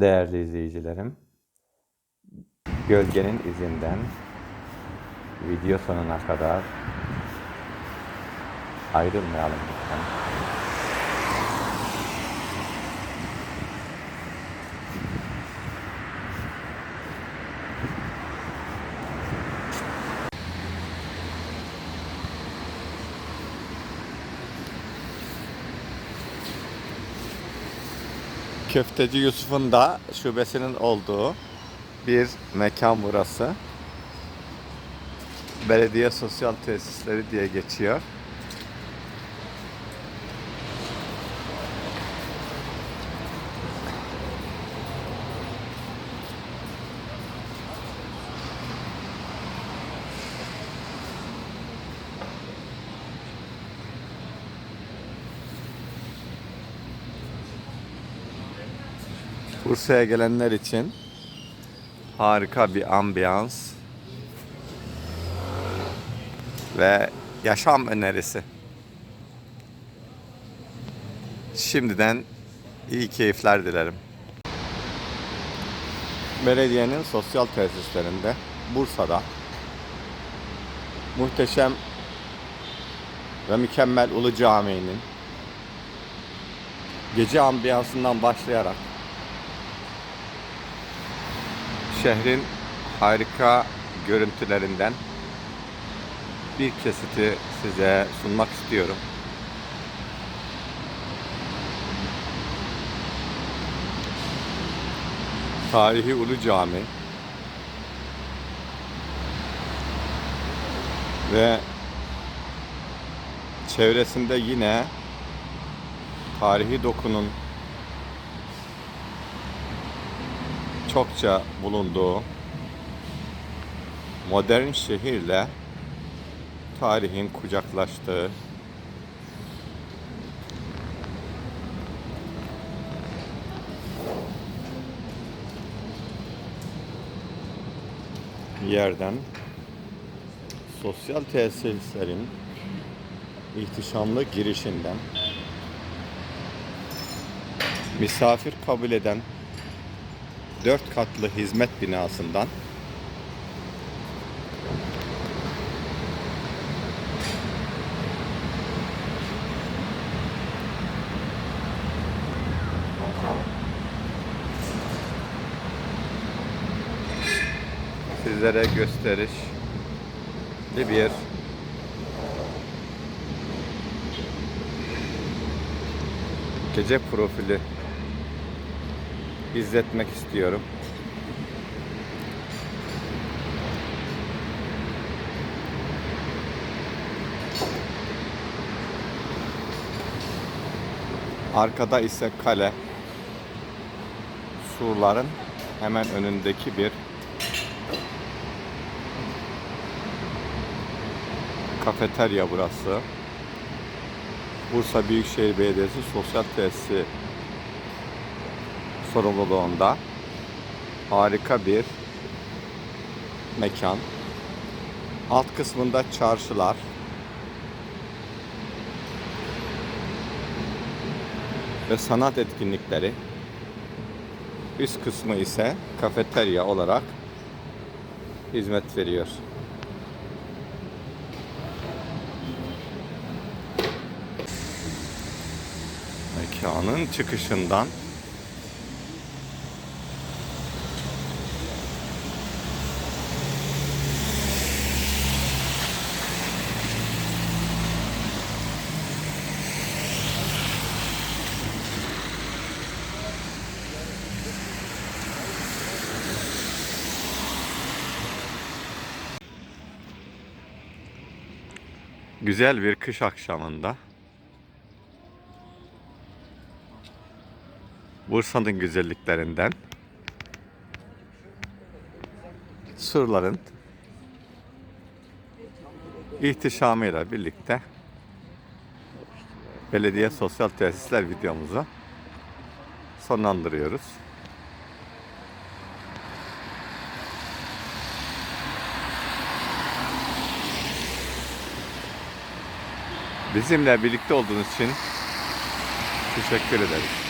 Değerli izleyicilerim, Gölgenin izinden video sonuna kadar ayrılmayalım lütfen. Köfteci Yusuf'un da şubesinin olduğu bir mekan burası. Belediye Sosyal Tesisleri diye geçiyor. Bursa'ya gelenler için harika bir ambiyans ve yaşam önerisi. Şimdiden iyi keyifler dilerim. Belediyenin sosyal tesislerinde Bursa'da muhteşem ve mükemmel Ulu Camii'nin gece ambiyansından başlayarak şehrin harika görüntülerinden bir kesiti size sunmak istiyorum. Tarihi Ulu Cami ve çevresinde yine tarihi dokunun çokça bulunduğu modern şehirle tarihin kucaklaştığı yerden sosyal tesislerin ihtişamlı girişinden misafir kabul eden dört katlı hizmet binasından sizlere gösteriş bir gece profili izletmek istiyorum. Arkada ise kale. Surların hemen önündeki bir kafeterya burası. Bursa Büyükşehir Belediyesi Sosyal Tesisi sorumluluğunda harika bir mekan. Alt kısmında çarşılar. Ve sanat etkinlikleri. Üst kısmı ise kafeterya olarak hizmet veriyor. Mekanın çıkışından güzel bir kış akşamında Bursa'nın güzelliklerinden surların ihtişamıyla birlikte belediye sosyal tesisler videomuzu sonlandırıyoruz. Bizimle birlikte olduğunuz için teşekkür ederiz.